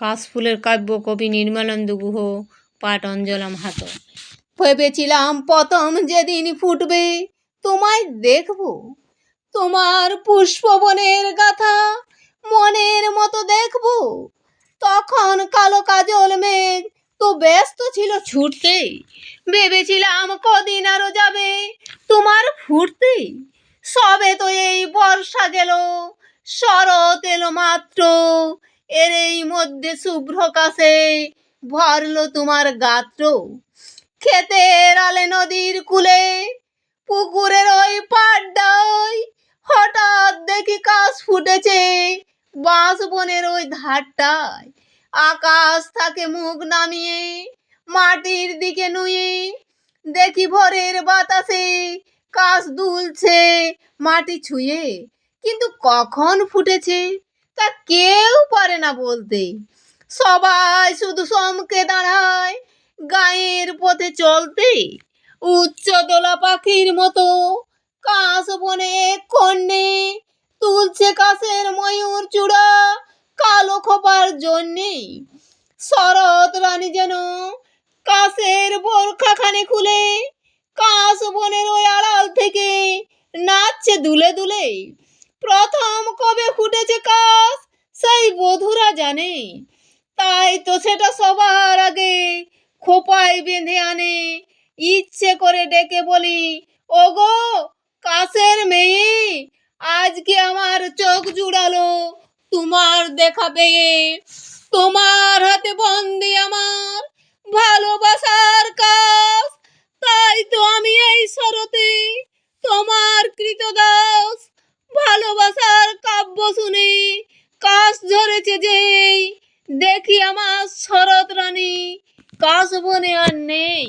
কাশফুলের কাব্য কবি নির্মলানন্দ গুহ পাঠ অঞ্জলাম হাত। ভেবেছিলাম প্রথম যেদিন ফুটবে, তোমায় দেখব। তোমার পুষ্পবনের গাথা মনের মতো দেখব। তখন কালো কাজল মেঘ তো ব্যস্ত ছিল ছুটতে। ভেবেছিলাম কদিন আরও যাবে তোমার ফুটতে। সবে তো এই বর্ষা গেল, শরৎ এলো মাত্র। এর এই মধ্যে শুভ্র কাছে ভরলো তোমার গাত্র। ক্ষেতের আলে নদীর কূলে, পুকুরের ওই পাড্ডায় হঠাৎ দেখি কাশ ফুটেছে বাঁশ বনের ওই ধারটায়। আকাশ থাকে মুখ নামিয়ে, মাটির দিকে নুয়ে, দেখি ভোরের বাতাসে কাশ দুলছে মাটি ছুঁয়ে। কিন্তু কখন ফুটেছে? তা কেউ পারে না বলতে সবাই শুধু সমকে দাঁড়ায়, গায়ের পথে চলতে উচ্চ দোলা পাখির মতো কাঁস বনে কন্যে, তুলছে কাশের ময়ূর চূড়া কালো খোপার জন্যে। শরৎ রানী যেন কাশের বোরখাখানে খুলে, কাশ বনের ওই আড়াল থেকে নাচছে দুলে দুলে। প্রথম কবে ফুটেছে কাশ সেই বধুরা জানে। তাই তো সেটা সবার আগে খোপায় বেঁধে আনে। ইচ্ছে করে ডেকে বলি, ওগো কাশের মেয়ে, আজকে আমার চোখ জুড়ালো তোমার দেখা পেয়ে। তোমার হাতে বন্দি আমার ভালোবাসার কাজ। তাই তো আমি এই শরতে তোমার কৃতদাস দেখি আমার শরৎ রানী? কাশ বনে আর নেই।